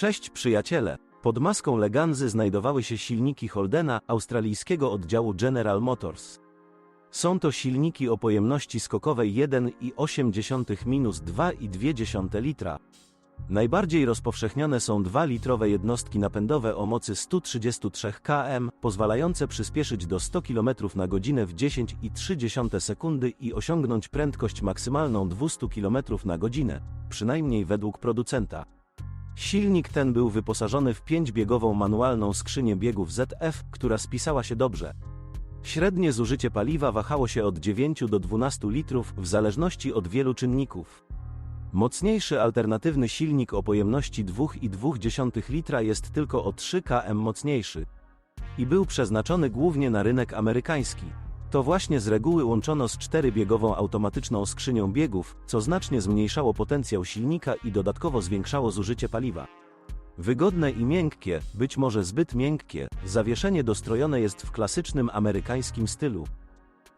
Cześć przyjaciele! Pod maską Leganzy znajdowały się silniki Holdena, australijskiego oddziału General Motors. Są to silniki o pojemności skokowej 1,8-2,2 litra. Najbardziej rozpowszechnione są 2-litrowe jednostki napędowe o mocy 133 km, pozwalające przyspieszyć do 100 km na godzinę w 10,3 sekundy i osiągnąć prędkość maksymalną 200 km na godzinę, przynajmniej według producenta. Silnik ten był wyposażony w 5-biegową manualną skrzynię biegów ZF, która spisała się dobrze. Średnie zużycie paliwa wahało się od 9 do 12 litrów w zależności od wielu czynników. Mocniejszy alternatywny silnik o pojemności 2,2 litra jest tylko o 3 km mocniejszy i był przeznaczony głównie na rynek amerykański. To właśnie z reguły łączono z czterybiegową automatyczną skrzynią biegów, co znacznie zmniejszało potencjał silnika i dodatkowo zwiększało zużycie paliwa. Wygodne i miękkie, być może zbyt miękkie, zawieszenie dostrojone jest w klasycznym amerykańskim stylu.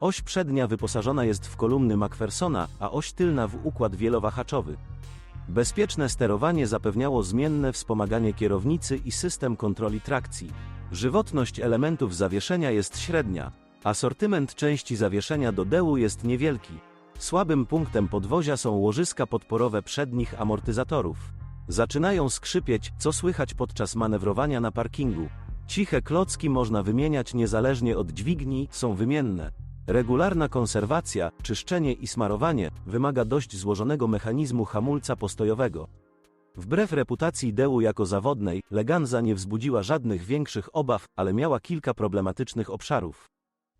Oś przednia wyposażona jest w kolumny Macphersona, a oś tylna w układ wielowahaczowy. Bezpieczne sterowanie zapewniało zmienne wspomaganie kierownicy i system kontroli trakcji. Żywotność elementów zawieszenia jest średnia. Asortyment części zawieszenia do dełu jest niewielki. Słabym punktem podwozia są łożyska podporowe przednich amortyzatorów. Zaczynają skrzypieć, co słychać podczas manewrowania na parkingu. Ciche klocki można wymieniać niezależnie od dźwigni, są wymienne. Regularna konserwacja, czyszczenie i smarowanie wymaga dość złożonego mechanizmu hamulca postojowego. Wbrew reputacji Deu jako zawodnej, Leganza nie wzbudziła żadnych większych obaw, ale miała kilka problematycznych obszarów.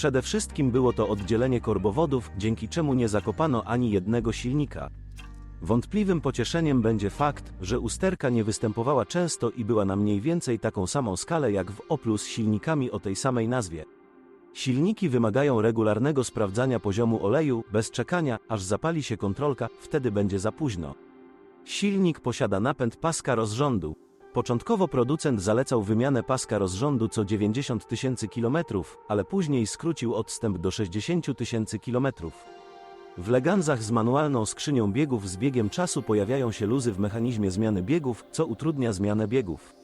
Przede wszystkim było to oddzielenie korbowodów, dzięki czemu nie zakopano ani jednego silnika. Wątpliwym pocieszeniem będzie fakt, że usterka nie występowała często i była na mniej więcej taką samą skalę jak w Oplu z silnikami o tej samej nazwie. Silniki wymagają regularnego sprawdzania poziomu oleju, bez czekania, aż zapali się kontrolka, wtedy będzie za późno. Silnik posiada napęd paska rozrządu. Początkowo producent zalecał wymianę paska rozrządu co 90 tysięcy kilometrów, ale później skrócił odstęp do 60 tysięcy kilometrów. W Leganzach z manualną skrzynią biegów z biegiem czasu pojawiają się luzy w mechanizmie zmiany biegów, co utrudnia zmianę biegów.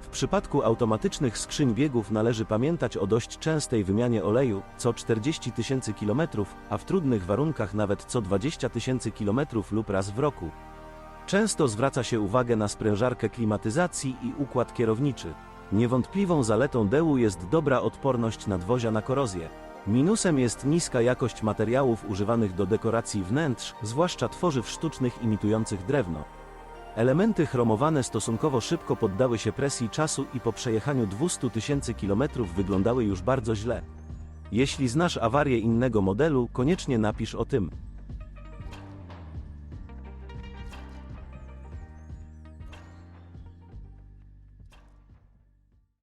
W przypadku automatycznych skrzyń biegów należy pamiętać o dość częstej wymianie oleju, co 40 tysięcy kilometrów, a w trudnych warunkach nawet co 20 tysięcy kilometrów lub raz w roku. Często zwraca się uwagę na sprężarkę klimatyzacji i układ kierowniczy. Niewątpliwą zaletą Deu jest dobra odporność nadwozia na korozję. Minusem jest niska jakość materiałów używanych do dekoracji wnętrz, zwłaszcza tworzyw sztucznych imitujących drewno. Elementy chromowane stosunkowo szybko poddały się presji czasu i po przejechaniu 200 tysięcy kilometrów wyglądały już bardzo źle. Jeśli znasz awarię innego modelu, koniecznie napisz o tym.